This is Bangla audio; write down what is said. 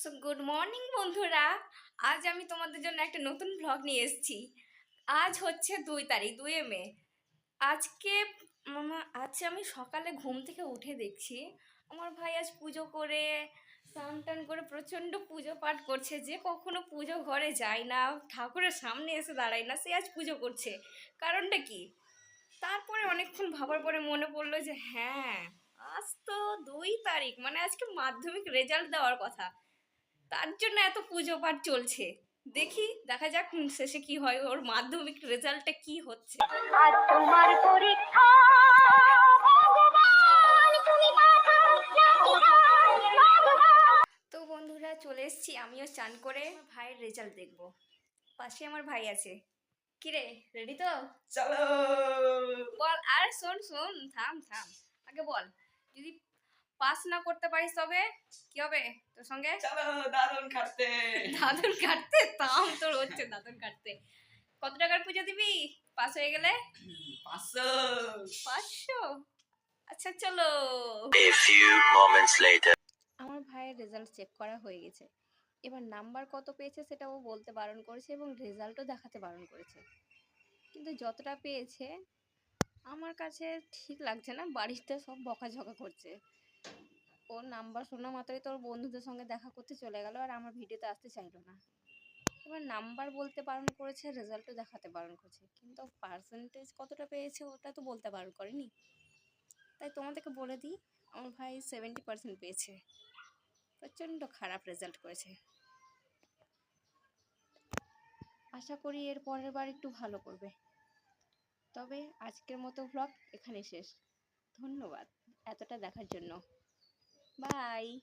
সো গুড মর্নিং বন্ধুরা। আজ আমি তোমাদের জন্য একটা নতুন ব্লগ নিয়ে এসেছি। আজ হচ্ছে দুই তারিখ, দুই মে। আজকে, মামা, আজ আমি সকালে ঘুম থেকে উঠে দেখছি, আমার ভাই আজ পুজো করে, স্নান টান করে প্রচণ্ড পুজো পাঠ করছে, যে কখনো পুজো ঘরে যায় না, ঠাকুরের সামনে এসে দাঁড়ায় না, সে আজ পুজো করছে। কারণটা কি? তারপরে অনেকক্ষণ ভাবার পরে মনে পড়ল যে হ্যাঁ আজ তো দুই তারিখ মানে আজকে মাধ্যমিক রেজাল্ট দেওয়ার কথা। তার জন্য এত পুজো পাঠ চলছে। দেখি দেখা যাক শেষে কি হয় ওর মাধ্যমিক রেজাল্টটা কি হচ্ছে। আজ তোমার পরীক্ষা ভগবান তুমি পাঠাও ভগবান। তো বন্ধুরা চলে এসেছি আমিও চান করে ভাইয়ের রেজাল্ট দেখব। পাশে আমার ভাই আছে। কিরে রেডি তো? চলো। বল আর শোন শোন থাম থাম। আগে বল যদি পাস না করতে পারিস তবে কি হবে তোর সঙ্গে? চলো দারুণ খাটতে দাদন কাটতে? তাম তোর হচ্ছে দাদন কাটতে। কত টাকার পুজো দিবি? পাস হয়ে গেলে? পাঁচশো। পাঁচশো? আচ্ছা চলো. আমার ভাইয়ের রেজাল্ট চেক করা হয়ে গেছে। এবার নাম্বার কত পেয়েছে সেটা ও বলতে বারণ করেছে এবং রেজাল্টও দেখাতে বারণ করেছে। কিন্তু যতটা পেয়েছে আমার কাছে ঠিক লাগছে না বাড়িতে সব বকাঝকা করছে। ওর নাম্বার শোনা মাত্রই তোর বন্ধুদের সঙ্গে দেখা করতে চলে গেল আর আমার ভিডিওতে আসতে চাইলো না। এবার নাম্বার বলতে বারণ করেছে রেজাল্টও দেখাতে বারণ করেছে। কিন্তু পার্সেন্টেজ কতটা পেয়েছে ওটা তো বলতে বারণ করেনি। তাই তোমাদেরকে বলে দিই, আমার ভাই সেভেন্টি পার্সেন্ট পেয়েছে। প্রচণ্ড খারাপ রেজাল্ট করেছে। আশা করি এর পরের বার একটু ভালো করবে। তবে আজকের মতো ভ্লগ এখানে শেষ। ধন্যবাদ এতটা দেখার জন্য। Bye!